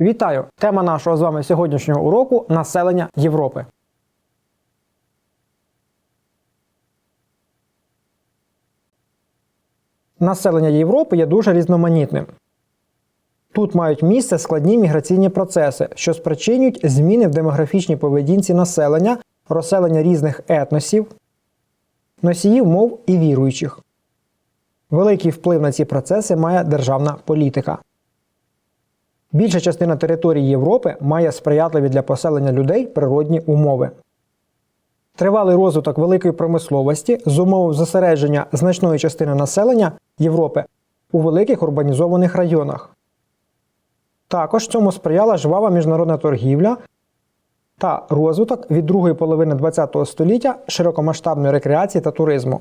Вітаю! Тема нашого з вами сьогоднішнього уроку населення Європи. Населення Європи є дуже різноманітним. Тут мають місце складні міграційні процеси, що спричинюють зміни в демографічній поведінці населення, розселення різних етносів, носіїв мов і віруючих. Великий вплив на ці процеси має державна політика. Більша частина території Європи має сприятливі для поселення людей природні умови. Тривалий розвиток великої промисловості зумовив зосередження значної частини населення Європи у великих урбанізованих районах. Також цьому сприяла жвава міжнародна торгівля та розвиток від другої половини ХХ століття широкомасштабної рекреації та туризму.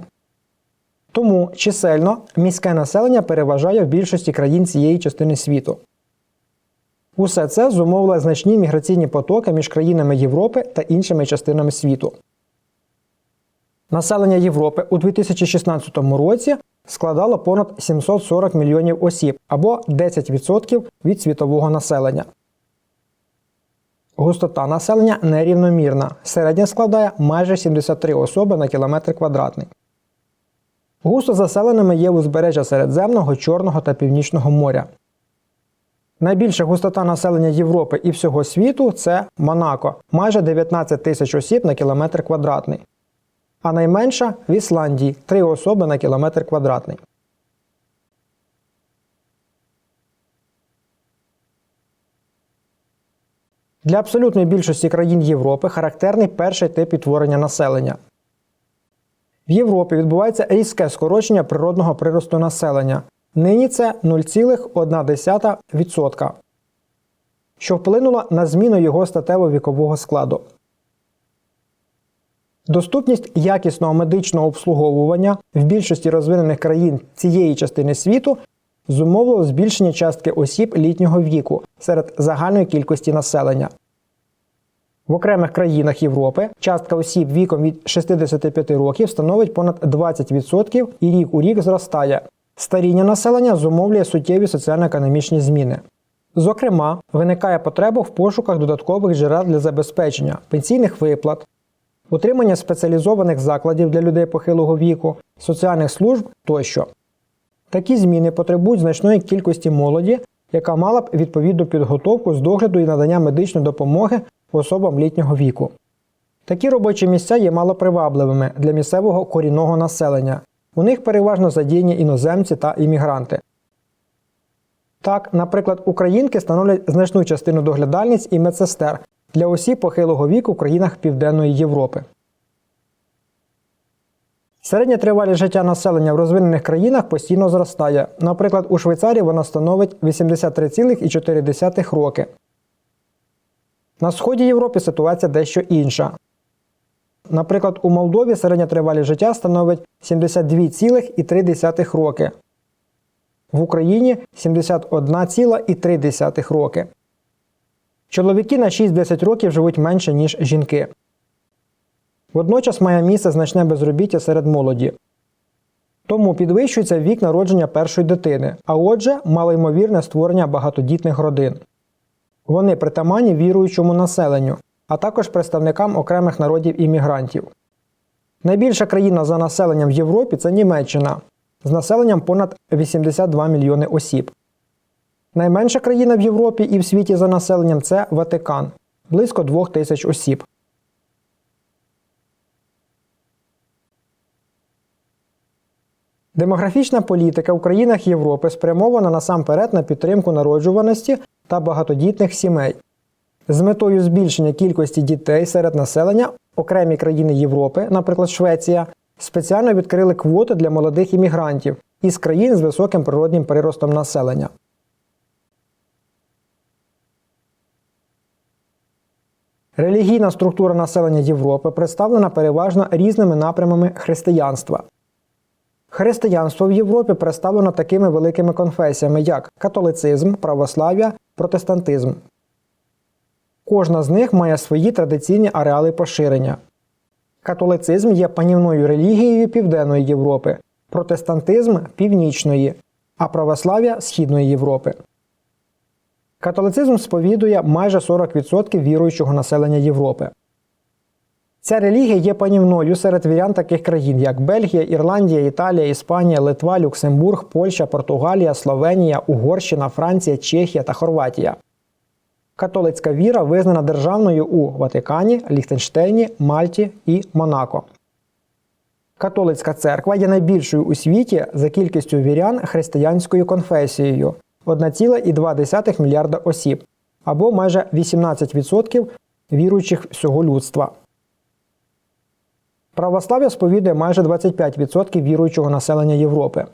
Тому чисельно міське населення переважає в більшості країн цієї частини світу. Усе це зумовило значні міграційні потоки між країнами Європи та іншими частинами світу. Населення Європи у 2016 році складало понад 740 мільйонів осіб або 10% від світового населення. Густота населення нерівномірна. Середня складає майже 73 особи на кілометр квадратний. Густо заселеними є узбережжя Середземного, Чорного та Північного моря. Найбільша густота населення Європи і всього світу це Монако майже 19 тисяч осіб на кілометр квадратний. А найменша в Ісландії 3 особи на кілометр квадратний. Для абсолютної більшості країн Європи характерний перший тип відтворення населення. В Європі відбувається різке скорочення природного приросту населення. Нині це 0,1%, що вплинуло на зміну його статево-вікового складу. Доступність якісного медичного обслуговування в більшості розвинених країн цієї частини світу зумовило збільшення частки осіб літнього віку серед загальної кількості населення. В окремих країнах Європи частка осіб віком від 65 років становить понад 20% і рік у рік зростає. Старіння населення зумовлює суттєві соціально-економічні зміни. Зокрема, виникає потреба в пошуках додаткових джерел для забезпечення пенсійних виплат, утримання спеціалізованих закладів для людей похилого віку, соціальних служб тощо. Такі зміни потребують значної кількості молоді, яка мала б відповідну підготовку з догляду і надання медичної допомоги особам літнього віку. Такі робочі місця є малопривабливими для місцевого корінного населення. У них переважно задіяні іноземці та іммігранти. Так, наприклад, українки становлять значну частину доглядальниць і медсестер для осіб похилого віку в країнах Південної Європи. Середня тривалість життя населення в розвинених країнах постійно зростає. Наприклад, у Швейцарії вона становить 83,4 роки. На сході Європи ситуація дещо інша. Наприклад, у Молдові середня тривалість життя становить 72,3 роки. В Україні 71,3 роки. Чоловіки на 6-10 років живуть менше, ніж жінки. Водночас має місце значне безробіття серед молоді. Тому підвищується вік народження першої дитини, а отже, малоймовірне створення багатодітних родин. Вони притаманні віруючому населенню, а також представникам окремих народів іммігрантів. Найбільша країна за населенням в Європі це Німеччина з населенням понад 82 мільйони осіб. Найменша країна в Європі і в світі за населенням це Ватикан близько 2 тисяч осіб. Демографічна політика в країнах Європи спрямована насамперед на підтримку народжуваності та багатодітних сімей. З метою збільшення кількості дітей серед населення окремі країни Європи, наприклад, Швеція, спеціально відкрили квоти для молодих іммігрантів із країн з високим природнім приростом населення. Релігійна структура населення Європи представлена переважно різними напрямами християнства. Християнство в Європі представлено такими великими конфесіями, як католицизм, православ'я, протестантизм. Кожна з них має свої традиційні ареали поширення. Католицизм є панівною релігією Південної Європи, протестантизм північної, а православ'я Східної Європи. Католицизм сповідує майже 40% віруючого населення Європи. Ця релігія є панівною серед вірян таких країн, як Бельгія, Ірландія, Італія, Іспанія, Литва, Люксембург, Польща, Португалія, Словенія, Угорщина, Франція, Чехія та Хорватія. Католицька віра визнана державною у Ватикані, Ліхтенштейні, Мальті і Монако. Католицька церква є найбільшою у світі за кількістю вірян християнською конфесією 1,2 мільярда осіб, або майже 18% віруючих всього людства. Православ'я сповідує майже 25% віруючого населення Європи.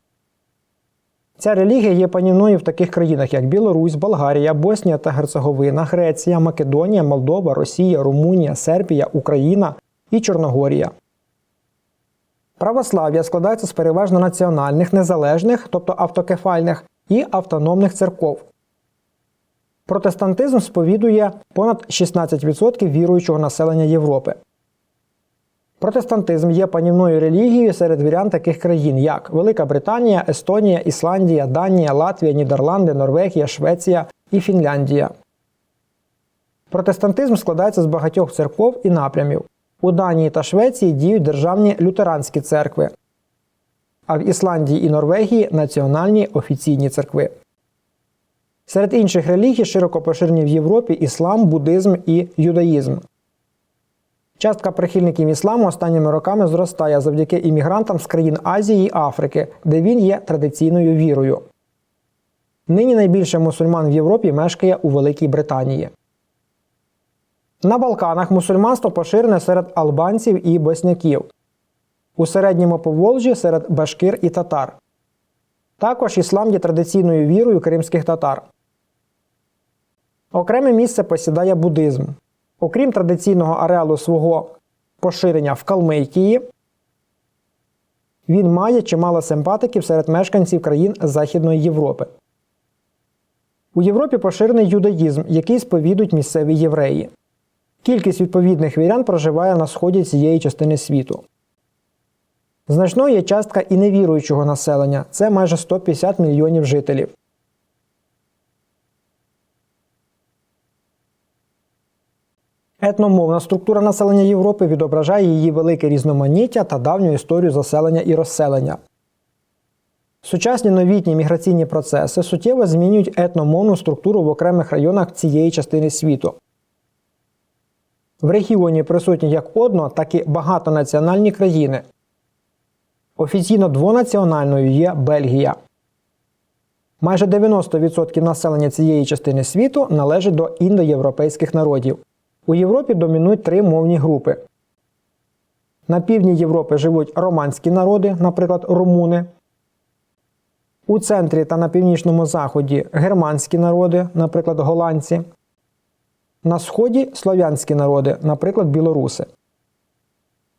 Ця релігія є панівною в таких країнах, як Білорусь, Болгарія, Боснія та Герцеговина, Греція, Македонія, Молдова, Росія, Румунія, Сербія, Україна і Чорногорія. Православ'я складається з переважно національних, незалежних, тобто автокефальних, і автономних церков. Протестантизм сповідує понад 16% віруючого населення Європи. Протестантизм є панівною релігією серед вірян таких країн, як Велика Британія, Естонія, Ісландія, Данія, Латвія, Нідерланди, Норвегія, Швеція і Фінляндія. Протестантизм складається з багатьох церков і напрямів. У Данії та Швеції діють державні лютеранські церкви, а в Ісландії і Норвегії національні офіційні церкви. Серед інших релігій широко поширені в Європі іслам, буддизм і юдаїзм. Частка прихильників ісламу останніми роками зростає завдяки іммігрантам з країн Азії і Африки, де він є традиційною вірою. Нині найбільше мусульман в Європі мешкає у Великій Британії. На Балканах мусульманство поширене серед албанців і босняків. У середньому Поволжі серед башкир і татар. Також іслам є традиційною вірою кримських татар. Окреме місце посідає буддизм. Окрім традиційного ареалу свого поширення в Калмикії, він має чимало симпатиків серед мешканців країн Західної Європи. У Європі поширений юдаїзм, який сповідують місцеві євреї. Кількість відповідних вірян проживає на сході цієї частини світу. Значною є частка і невіруючого населення це майже 150 мільйонів жителів. Етномовна структура населення Європи відображає її велике різноманіття та давню історію заселення і розселення. Сучасні новітні міграційні процеси суттєво змінюють етномовну структуру в окремих районах цієї частини світу. В регіоні присутні як одно, так і багатонаціональні країни. Офіційно двонаціональною є Бельгія. Майже 90% населення цієї частини світу належить до індоєвропейських народів. У Європі домінують три мовні групи. На півдні Європи живуть романські народи, наприклад, румуни. У центрі та на північному заході германські народи, наприклад, голландці. На сході слов'янські народи, наприклад, білоруси.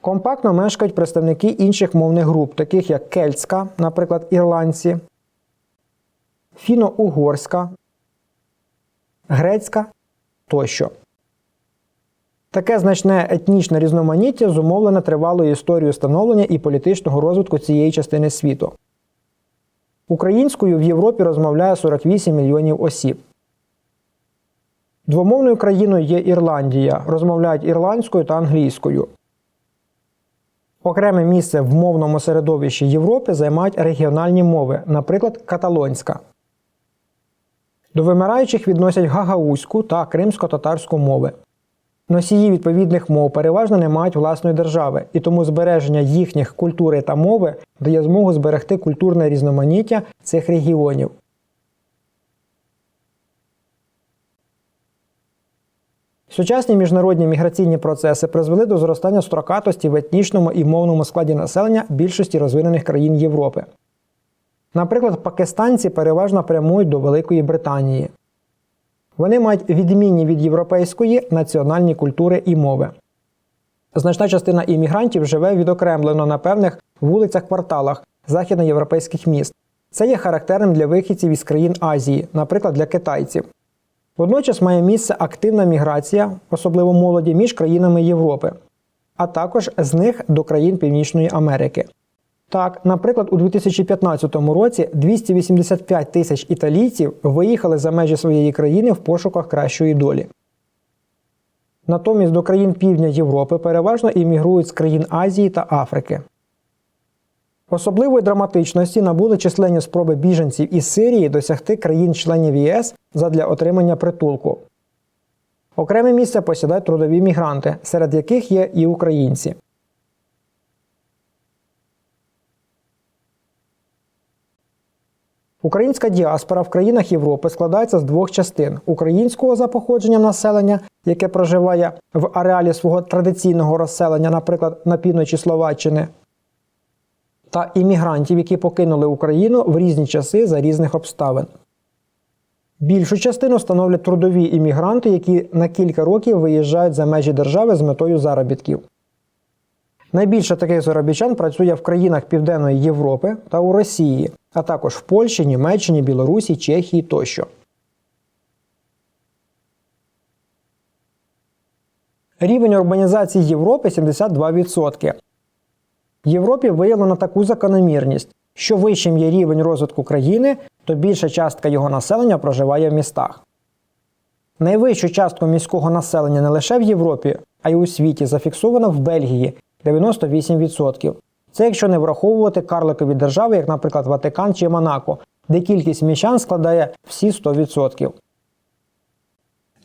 Компактно мешкають представники інших мовних груп, таких як кельтська, наприклад, ірландці, фіно-угорська, грецька тощо. Таке значне етнічне різноманіття зумовлене тривалою історією становлення і політичного розвитку цієї частини світу. Українською в Європі розмовляє 48 мільйонів осіб. Двомовною країною є Ірландія. Розмовляють ірландською та англійською. Окреме місце в мовному середовищі Європи займають регіональні мови, наприклад, каталонська. До вимираючих відносять гагаузьку та кримсько-татарську мови. Носії відповідних мов переважно не мають власної держави, і тому збереження їхніх культури та мови дає змогу зберегти культурне різноманіття цих регіонів. Сучасні міжнародні міграційні процеси призвели до зростання строкатості в етнічному і мовному складі населення більшості розвинених країн Європи. Наприклад, пакистанці переважно прямують до Великої Британії. Вони мають відмінні від європейської національні культури і мови. Значна частина іммігрантів живе відокремлено на певних вулицях-кварталах західноєвропейських міст. Це є характерним для вихідців із країн Азії, наприклад, для китайців. Водночас має місце активна міграція, особливо молоді, між країнами Європи, а також з них до країн Північної Америки. Так, наприклад, у 2015 році 285 тисяч італійців виїхали за межі своєї країни в пошуках кращої долі. Натомість до країн Півдня Європи переважно іммігрують з країн Азії та Африки. Особливої драматичності набули численні спроби біженців із Сирії досягти країн-членів ЄС задля отримання притулку. Окреме місце посідають трудові мігранти, серед яких є і українці. Українська діаспора в країнах Європи складається з двох частин: українського за походженням населення, яке проживає в ареалі свого традиційного розселення, наприклад, на півночі Словаччини, та іммігрантів, які покинули Україну в різні часи за різних обставин. Більшу частину становлять трудові іммігранти, які на кілька років виїжджають за межі держави з метою заробітків. Найбільше таких заробітчан працює в країнах Південної Європи та у Росії, а також в Польщі, Німеччині, Білорусі, Чехії тощо. Рівень урбанізації Європи 72%. В Європі виявлено таку закономірність, що вищим є рівень розвитку країни, то більша частка його населення проживає в містах. Найвищу частку міського населення не лише в Європі, а й у світі зафіксовано в Бельгії 98%. Це якщо не враховувати карликові держави, як, наприклад, Ватикан чи Монако, де кількість міщан складає всі 100%.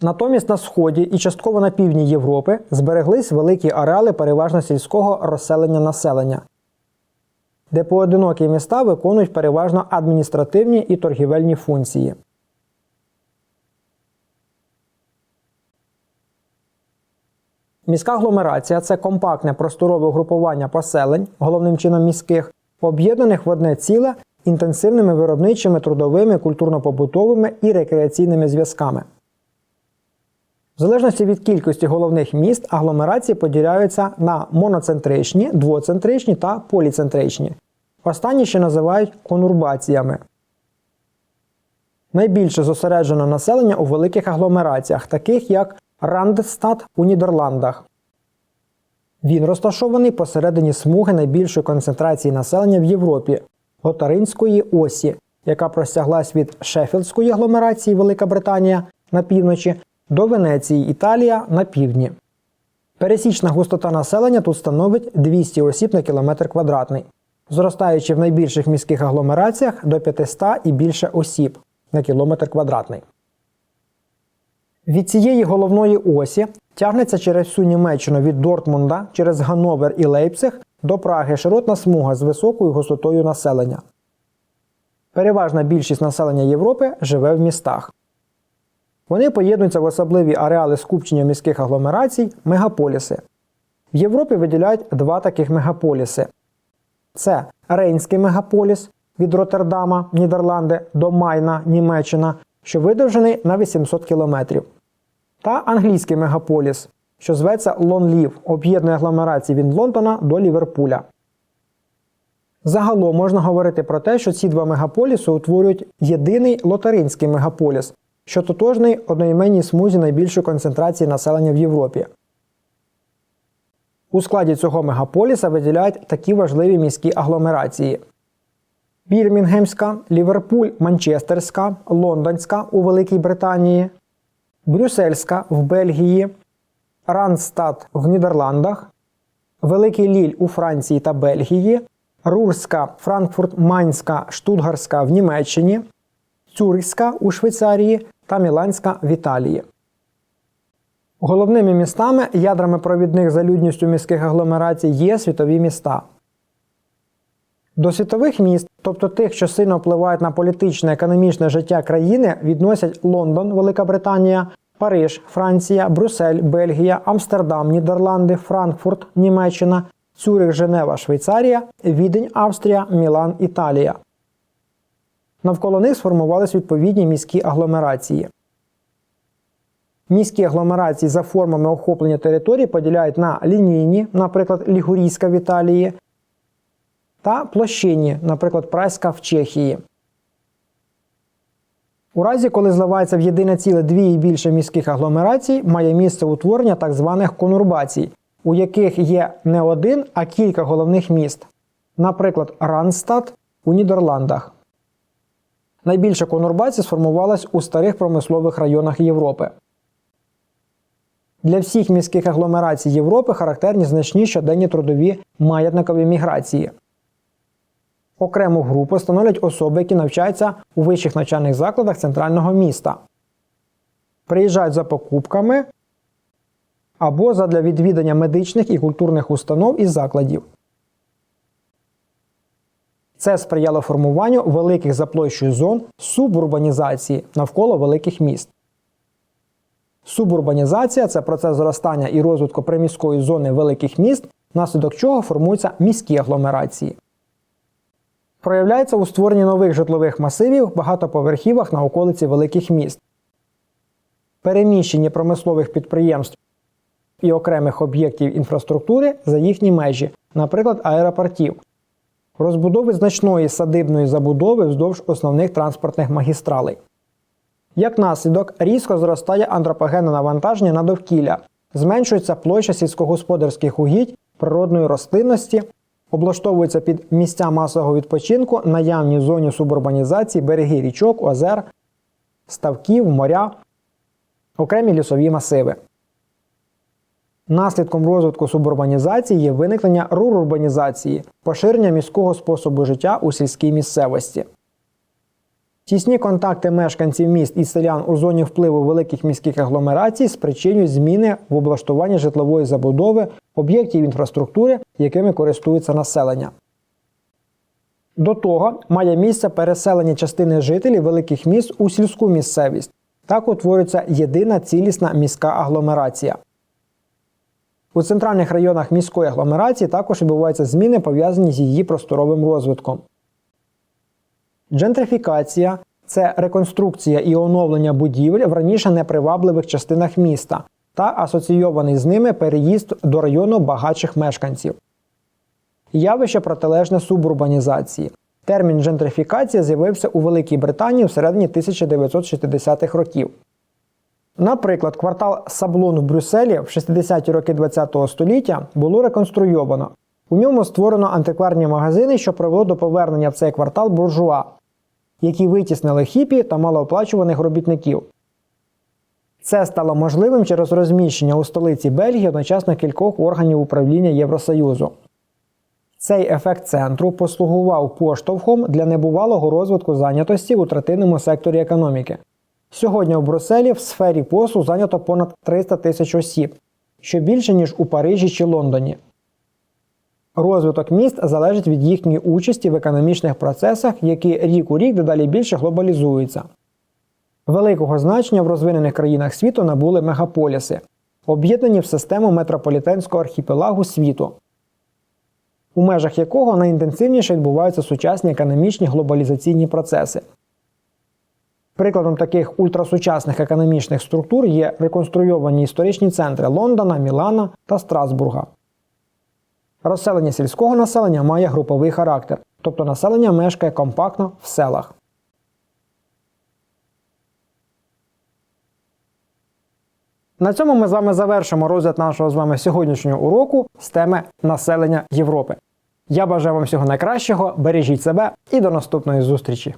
Натомість на сході і частково на півдні Європи збереглись великі ареали переважно сільського розселення населення, де поодинокі міста виконують переважно адміністративні і торгівельні функції. Міська агломерація це компактне просторове угрупування поселень, головним чином міських, об'єднаних в одне ціле інтенсивними виробничими, трудовими, культурно-побутовими і рекреаційними зв'язками. В залежності від кількості головних міст агломерації поділяються на моноцентричні, двоцентричні та поліцентричні. Останні ще називають конурбаціями. Найбільше зосереджено населення у великих агломераціях, таких як Рандстад у Нідерландах. Він розташований посередині смуги найбільшої концентрації населення в Європі Готаринської осі, яка простяглась від Шеффілдської агломерації Велика Британія на півночі до Венеції Італія на півдні. Пересічна густота населення тут становить 200 осіб на кілометр квадратний, зростаючи в найбільших міських агломераціях до 500 і більше осіб на кілометр квадратний. Від цієї головної осі тягнеться через всю Німеччину від Дортмунда через Ганновер і Лейпциг до Праги широтна смуга з високою густотою населення. Переважна більшість населення Європи живе в містах. Вони поєднуються в особливі ареали скупчення міських агломерацій мегаполіси. В Європі виділяють два таких мегаполіси: це Рейнський мегаполіс від Роттердама, Нідерланди до Майна, Німеччина, що видовжений на 800 кілометрів та англійський мегаполіс, що зветься Лонлів, об'єднує агломерації від Лондона до Ліверпуля. Загалом можна говорити про те, що ці два мегаполіси утворюють єдиний лотаринський мегаполіс, що тотожний одноіменній смузі найбільшої концентрації населення в Європі. У складі цього мегаполіса виділяють такі важливі міські агломерації: Бірмінгемська, Ліверпуль, Манчестерська, Лондонська у Великій Британії, Брюссельська в Бельгії, Ранстад в Нідерландах, Великий Ліль у Франції та Бельгії, Рурська, Франкфурт, Майнська, Штутгарська в Німеччині, Цюрихська у Швейцарії та Міланська в Італії. Головними містами, ядрами провідних за людністю міських агломерацій є світові міста. До світових міст, тобто тих, що сильно впливають на політичне економічне життя країни, відносять Лондон, Велика Британія, Париж, Франція, Брюссель, Бельгія, Амстердам, Нідерланди, Франкфурт, Німеччина, Цюрих, Женева, Швейцарія, Відень, Австрія, Мілан, Італія. Навколо них сформувались відповідні міські агломерації. Міські агломерації за формами охоплення території поділяють на лінійні, наприклад, Лігурійська в Італії, та площинні, наприклад, Праська в Чехії. У разі, коли зливається в єдине ціле дві і більше міських агломерацій, має місце утворення так званих конурбацій, у яких є не один, а кілька головних міст. наприклад, Ранстад у Нідерландах. Найбільша конурбація сформувалась у старих промислових районах Європи. Для всіх міських агломерацій Європи характерні значні щоденні трудові маятникові міграції. Окрему групу становлять особи, які навчаються у вищих навчальних закладах центрального міста, приїжджають за покупками або задля відвідання медичних і культурних установ і закладів. Це сприяло формуванню великих за площею зон субурбанізації навколо великих міст. Субурбанізація це процес зростання і розвитку приміської зони великих міст, внаслідок чого формуються міські агломерації. Проявляється у створенні нових житлових масивів в багатоповерхівах на околиці великих міст. Переміщення промислових підприємств і окремих об'єктів інфраструктури за їхні межі, наприклад, аеропортів, розбудови значної садибної забудови вздовж основних транспортних магістралей. Як наслідок, різко зростає антропогенне навантаження на довкілля, зменшується площа сільськогосподарських угідь, природної рослинності, облаштовуються під місця масового відпочинку наявні в зоні субурбанізації береги річок, озер, ставків, моря, окремі лісові масиви. Наслідком розвитку субурбанізації є виникнення рурбанізації, поширення міського способу життя у сільській місцевості. Тісні контакти мешканців міст і селян у зоні впливу великих міських агломерацій спричинюють зміни в облаштуванні житлової забудови, об'єктів інфраструктури, якими користується населення. До того має місце переселення частини жителів великих міст у сільську місцевість. Так утворюється єдина цілісна міська агломерація. У центральних районах міської агломерації також відбуваються зміни, пов'язані з її просторовим розвитком. Джентрифікація це реконструкція і оновлення будівель в раніше непривабливих частинах міста та асоційований з ними переїзд до району багатших мешканців. Явище протилежне субурбанізації. Термін джентрифікація з'явився у Великій Британії в середині 1960-х років. Наприклад, квартал Саблон в Брюсселі в 60-ті роки ХХ століття було реконструйовано. У ньому створено антикварні магазини, що привело до повернення в цей квартал буржуа, які витіснили хіпі та малооплачуваних робітників. Це стало можливим через розміщення у столиці Бельгії одночасно кількох органів управління Євросоюзу. Цей ефект центру послугував поштовхом для небувалого розвитку зайнятості у третинному секторі економіки. Сьогодні у Брюсселі в сфері послуг зайнято понад 300 тисяч осіб, що більше, ніж у Парижі чи Лондоні. Розвиток міст залежить від їхньої участі в економічних процесах, які рік у рік дедалі більше глобалізуються. Великого значення в розвинених країнах світу набули мегаполіси, об'єднані в систему метрополітенського архіпелагу світу, у межах якого найінтенсивніше відбуваються сучасні економічні глобалізаційні процеси. Прикладом таких ультрасучасних економічних структур є реконструйовані історичні центри Лондона, Мілана та Страсбурга. Розселення сільського населення має груповий характер, тобто населення мешкає компактно в селах. На цьому ми з вами завершимо розгляд нашого з вами сьогоднішнього уроку з теми населення Європи. Я бажаю вам всього найкращого, бережіть себе і до наступної зустрічі!